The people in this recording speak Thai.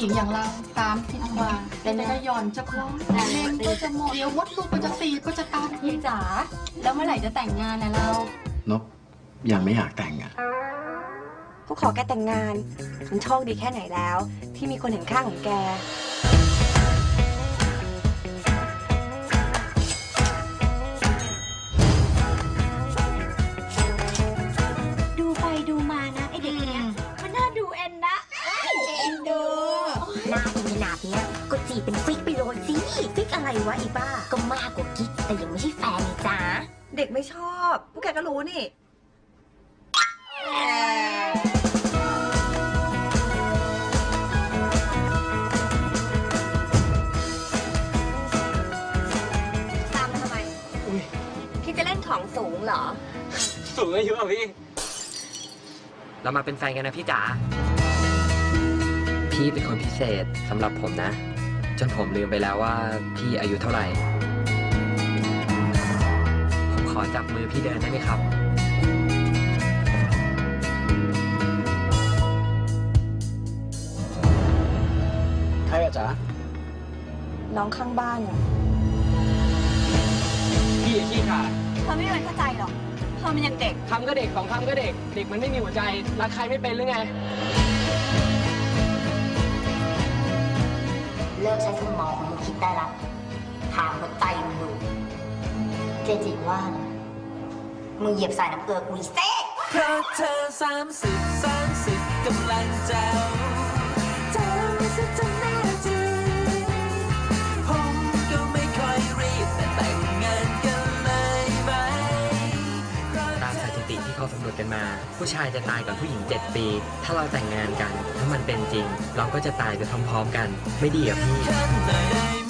หญิงอย่างเราตามที่อังวาแต่จะหย่อนจะคล้องเลนก็จะหมดเดี๋ยวมดลูกก็จะตีบก็จะตันพี่จ๋าแล้วเมื่อไหร่จะแต่งงานนะเรานบยังไม่อยากแต่งอะกูขอแกแต่งงานมันโชคดีแค่ไหนแล้ว ที่มีคนเห็นค่าของแก หน้าเป็นขนาดเนี้ยก็จีบเป็นฟิกไปเลยสิฟิกอะไรวะอีบ้า ก็มากกว่ากิ๊กแต่ยังไม่ใช่แฟนนี่จ้าเด็กไม่ชอบ พวกแกก็รู้นี่ ตามมาทำไมพี่จะเล่นของสูงเหรอ สูงอายุอะพี่ เรามาเป็นแฟนกันนะพี่จ๋า พี่เป็นคนพิเศษสำหรับผมนะ จนผมลืมไปแล้วว่าพี่อายุเท่าไหร่ ผมขอจับมือพี่เดินได้ไหมครับ ใครอะจ๊ะน้องข้างบ้านอะพี่อย่าขี้ขาดเธอไม่มีวันเข้าใจหรอกเธอมันยังเด็ก คำก็เด็กสองคำก็เด็ก เด็กมันไม่มีหัวใจรักใครไม่เป็นหรือไง ได้ละถามหัวใจมึงดูเจจิว่านะมึงเหยียบสายน้ำเกลือกูอีเซ่เพราะเธอสามสิบสามสิบกำลังเจ้าเจ้าไม่ใช่จะแน่จริงผมก็ไม่ค่อยรีบแต่แต่งงานกันเลยไหมตามสถิติที่เขาสำรวจกันมา ผู้ชายจะตายก่อนผู้หญิง 7 ปี ถ้าเราแต่งงานกัน ถ้ามันเป็นจริง เราก็จะตายไปพร้อมๆกัน ไม่ดีเหรอพี่แค่ไหนได้ไห